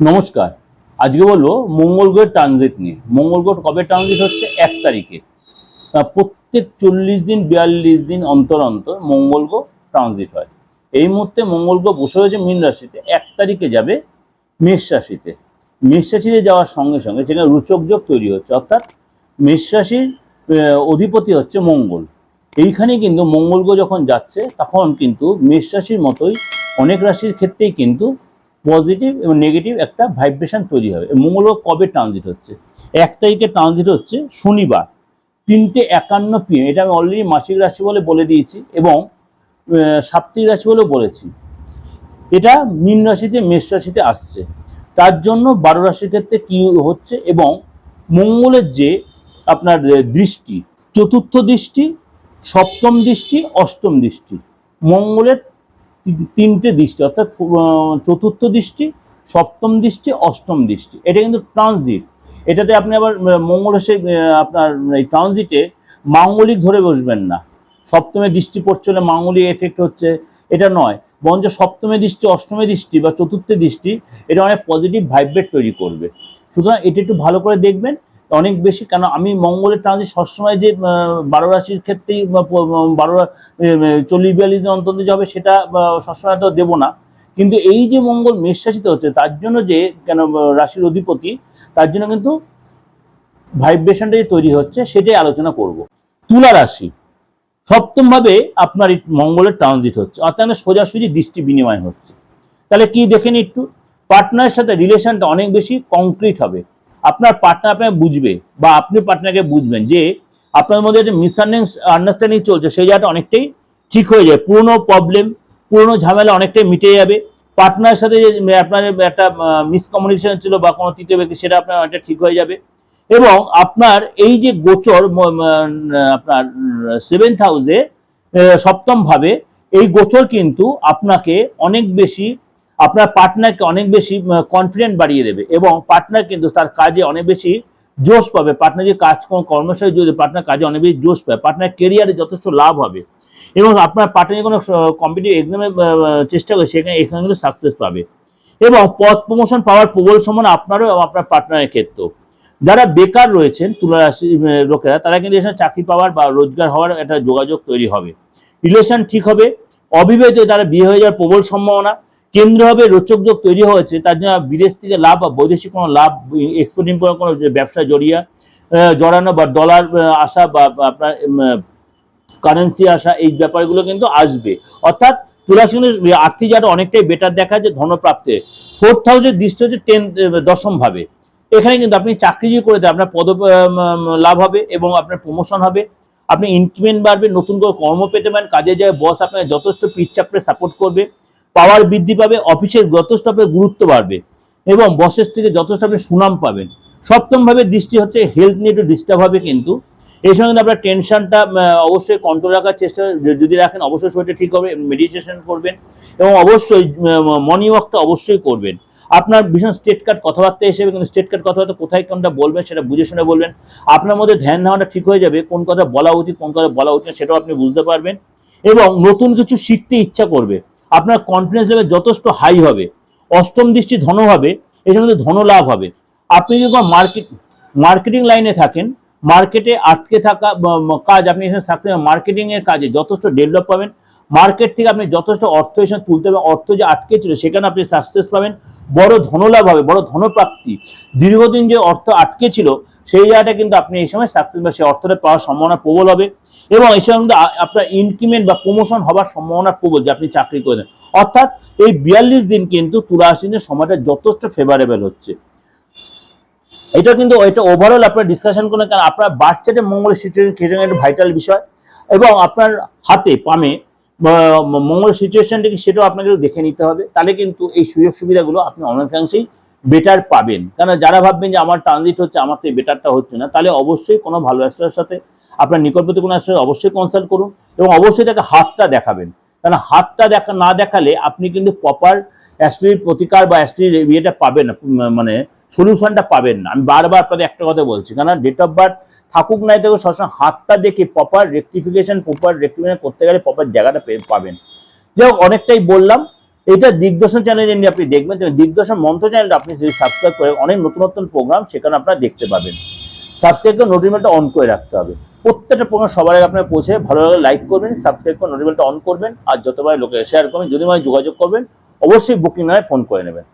নমস্কার। আজকে বলব মঙ্গল গ্রহের ট্রানজিট নিয়ে। মঙ্গল গ্রহ কবে ট্রানজিট হচ্ছে? এক তারিখে। প্রত্যেক চল্লিশ দিন, বিয়াল্লিশ দিন অন্তর অন্তর মঙ্গল গ্রহ ট্রানজিট হয়। এই মুহূর্তে মঙ্গল গ্রহ বসে হয়েছে মীন রাশিতে। এক তারিখে যাবে মেষ রাশিতে। মেষ রাশিতে যাওয়ার সঙ্গে সঙ্গে সেখানে রুচক যোগ তৈরি হচ্ছে। অর্থাৎ মেষ রাশির অধিপতি হচ্ছে মঙ্গল। এইখানে কিন্তু মঙ্গল গ্রহ যখন যাচ্ছে, তখন কিন্তু মেষ রাশির মতোই অনেক রাশির ক্ষেত্রেই কিন্তু পজিটিভ এবং নেগেটিভ একটা ভাইব্রেশন তৈরি হবে। মঙ্গল কবে ট্রানজিট হচ্ছে? এক তারিখে ট্রানজিট হচ্ছে শনিবার, তিনটে একান্ন পিএম এটা আমি অলরেডি মাসিক রাশি বলে বলে দিয়েছি এবং সাপ্তাহিক রাশি বলেও বলেছি। এটা মীন রাশিতে, মেষ রাশিতে আসছে। তার জন্য বারো রাশির ক্ষেত্রে কি হচ্ছে এবং মঙ্গলের যে আপনার দৃষ্টি, চতুর্থ দৃষ্টি, সপ্তম দৃষ্টি, অষ্টম দৃষ্টি, মঙ্গলের তিনটে দৃষ্টি অর্থাৎ চতুর্থ দৃষ্টি সপ্তম দৃষ্টি অষ্টম দৃষ্টি। এটা কিন্তু ট্রানজিট এটাতে আপনি আবার আহ, মঙ্গল এসে আপনার এই ট্রানজিটে মাঙ্গলিক ধরে বসবেন না। সপ্তমে দৃষ্টি পড়ছে হলে মাঙ্গলিক এফেক্ট হচ্ছে। এটা নয়। বরঞ্চ সপ্তমে দৃষ্টি অষ্টমে দৃষ্টি বা চতুর্থ দৃষ্টি এটা অনেক পজিটিভ ভাইব্রেট তৈরি করবে। সুতরাং এটা একটু ভালো করে দেখবেন। অনেক বেশি, কেন আমি মঙ্গলের ট্রানজিট সবসময় যে বারো রাশির ক্ষেত্রেই বারো চল্লিশ বিয়াল্লিশ দিন অন্তত যে হবে সেটা সবসময় তো দেবো না। কিন্তু এই যে মঙ্গল মেষ হচ্ছে, তার জন্য যে, কেন রাশির অধিপতি, তার জন্য কিন্তু ভাইব্রেশনটা যে তৈরি হচ্ছে, সেটাই আলোচনা করব। তুলা রাশি সপ্তম ভাবে আপনার এই মঙ্গলের ট্রানজিট হচ্ছে, অর্থাৎ সোজাসুজি দৃষ্টি বিনিময় হচ্ছে। তাহলে কি দেখেন একটু? পার্টনারের সাথে রিলেশনটা অনেক বেশি কংক্রিট হবে। আপনার পার্টনার আপনাকে বুঝবে বা আপনি পার্টনারকে বুঝবেন যে আপনার মধ্যে যে মিসআন্ডারস্ট্যান্ডিং চলছে, সেই জায়গাটা অনেকটাই ঠিক হয়ে যায়। পুরনো প্রবলেম পুরনো ঝামেলা অনেকটাই মিটে যাবে। পার্টনারের সাথে যে আপনার একটা মিসকমিউনিকেশন ছিল বা কোনো তৃতীয় ব্যক্তি, সেটা আপনার অনেকটা ঠিক হয়ে যাবে। এবং আপনার এই যে গোচর আপনার সেভেন্থ হাউসে সপ্তম ভাবে, এই গোচর কিন্তু আপনাকে অনেক বেশি আপনার পার্টনারকে অনেক বেশি কনফিডেন্ট বাড়িয়ে দেবে এবং পার্টনার কিন্তু তার কাজে অনেক বেশি জোশ পাবে। পার্টনার যে কাজ কর্মশালী যদি পার্টনার কাজে অনেক বেশি জোশ পাবে পার্টনার কেরিয়ারে যথেষ্ট লাভ হবে। এবং আপনার পার্টনার কোনো কম্পিটিভ এক্সামে চেষ্টা করে সেখানে, এখানে কিন্তু সাকসেস পাবে। এবং পদ প্রমোশন পাওয়ার প্রবল সম্ভাবনা আপনারও এবং আপনার পার্টনারের ক্ষেত্রেও। যারা বেকার রয়েছেন তুলা রাশি লোকেরা, তারা কিন্তু এখানে চাকরি পাওয়ার বা রোজগার হওয়ার একটা যোগাযোগ তৈরি হবে। রিলেশন ঠিক হবে। অবিবাহিত তারা বিয়ে হয়ে যাওয়ার প্রবল সম্ভাবনা কেন্দ্র হবে রোচক যোগ তৈরি হয়েছে, তার জন্য বিদেশ থেকে লাভ বা বৈদেশিক কোনো লাভ এক্সপোর্ট ইম্পোর্ট কোনো যে ব্যবসা জড়িয়ে জড়ানো বা ডলার আসা বা আপনার কারেন্সি আসা, এই ব্যাপারগুলো কিন্তু আসবে। অর্থাৎ তুলাস কিন্তু আর্থিক জায়গাটা অনেকটাই বেটার দেখা যায় ধনপ্রাপ্তে। ফোর্থ হাউসের দৃষ্টি হচ্ছে টেন দশম ভাবে। এখানে কিন্তু আপনি চাকরিজীবী করে দেন, আপনার পদ লাভ হবে এবং আপনার প্রমোশন হবে। আপনি ইনক্রিমেন্ট বাড়বে, নতুন করে কর্ম পেতে পারেন কাজে যায় বস আপনাকে যথেষ্ট পিচ্চাপড়ে সাপোর্ট করবে। পাওয়ার বৃদ্ধি পাবে, অফিসের যথেষ্ট গুরুত্ব বাড়বে এবং বসের থেকে যথেষ্ট আপনি সুনাম পাবেন। সপ্তম ভাবে দৃষ্টি হচ্ছে হেলথ নিয়ে একটু ডিস্টার্ব হবে কিন্তু। এই সঙ্গে কিন্তু আপনার টেনশনটা অবশ্যই কন্ট্রোল রাখার চেষ্টা, যদি রাখেন অবশ্যই শরীরটা ঠিক হবে মেডিটেশন করবেন এবং অবশ্যই মর্নিং ওয়াকটা অবশ্যই করবেন। আপনার ভীষণ স্টেট কার্ড কথাবার্তা হিসেবে কিন্তু স্টেট কার্ড কথাবার্তা কোথায় কোনটা বলবেন সেটা বুঝে শুনে বলবেন। আপনার মধ্যে ধ্যান ধারণাটা ঠিক হয়ে যাবে, কোন কথা বলা উচিত, কোন কথা বলা উচিত সেটাও আপনি বুঝতে পারবেন এবং নতুন কিছু শিখতে ইচ্ছা করবে। আপনার কনফিডেন্স লেভেল যথেষ্ট হাই হবে। অষ্টম দৃষ্টি ধন হবে এই সঙ্গে ধন লাভ হবে। আপনি যদি মার্কেট মার্কেটিং লাইনে থাকেন মার্কেটে আটকে থাকা কাজ আপনি এখানে থাকতে মার্কেটিং এর কাজে যথেষ্ট ডেভেলপ পাবেন। মার্কেট থেকে আপনি যথেষ্ট অর্থ এসে তুলতে পারবেন অর্থ যে আটকে ছিল সেখানে আপনি সাকসেস পাবেন। বড় ধনলাভ হবে, বড় ধনপ্রাপ্তি। দীর্ঘদিন যে অর্থ আটকে ছিল সেই জায়গাটা কিন্তু আপনি এই সময় সাকসেস বা সেই অর্থটা পাওয়ার সম্ভাবনা প্রবল হবে এবং এই সময় কিন্তু আপনার ইনক্রিমেন্ট বা প্রমোশন হওয়ার সম্ভাবনা প্রবল যে আপনি চাকরি করে দেন অর্থাৎ এই বিয়াল্লিশ দিন কিন্তু তুলা দিনের সময়টা যথেষ্ট ফেভারেবল হচ্ছে। এটা কিন্তু এটা ওভারঅল আপনার ডিসকাশন করলেন কারণ আপনার বাচ্চাটা মঙ্গলের সিচুয়েশন সেটা একটা ভাইটাল বিষয় এবং আপনার হাতে পামে আহ, মঙ্গলের সিচুয়েশনটা কি সেটাও আপনাকে দেখে নিতে হবে। তাহলে কিন্তু এই সুযোগ সুবিধাগুলো আপনি অনেকাংশেই বেটার পাবেন। কারণ যারা ভাববেন যে আমার ট্রানজিট হচ্ছে, আমার তো বেটারটা হচ্ছে না, তাহলে অবশ্যই কোনো ভালো অ্যাস্ট্রার সাথে আপনার নিকটবর্তী কোনো অ্যাস্ট্রার অবশ্যই কনসাল্ট করুন এবং অবশ্যই তাকে হাতটা দেখাবেন। কারণ হাতটা দেখা, না দেখালে আপনি কিন্তু প্রপার অ্যাস্ট্রির প্রতিকার বা অ্যাস্ট্রির ইয়েটা পাবেন মানে সলিউশনটা পাবেন না। আমি বারবার আপনাদের একটা কথা বলছি কারণ ডেট অফ বার্থ থাকুক নাই থাকুক, সবসময় হাতটা দেখে প্রপার রেকটিফিকেশন প্রপার রেকটিফিকেশন করতে গেলে প্রপার জায়গাটা পাবেন। যাই অনেকটাই বললাম। এটা দিগদর্শন চ্যানেল নিয়ে আপনি দেখবেন দিগদর্শন মন্ত্র চ্যানেলটা আপনি যদি সাবস্ক্রাইব করে অনেক নতুন নতুন প্রোগ্রাম সেখানে আপনারা দেখতে পাবেন। সাবস্ক্রাইব করে নোটিফিকেশনটা অন করে রাখতে হবে। প্রত্যেকটা প্রোগ্রাম সবার আগে আপনার পৌঁছে ভালো লাগে লাইক করবেন সাবস্ক্রাইব করে নোটিফিকেশনটা অন করবেন, আর যতবার লোকে শেয়ার করবেন, যদি মানে যোগাযোগ করবেন, অবশ্যই বুকিং নয় ফোন করে নেবেন।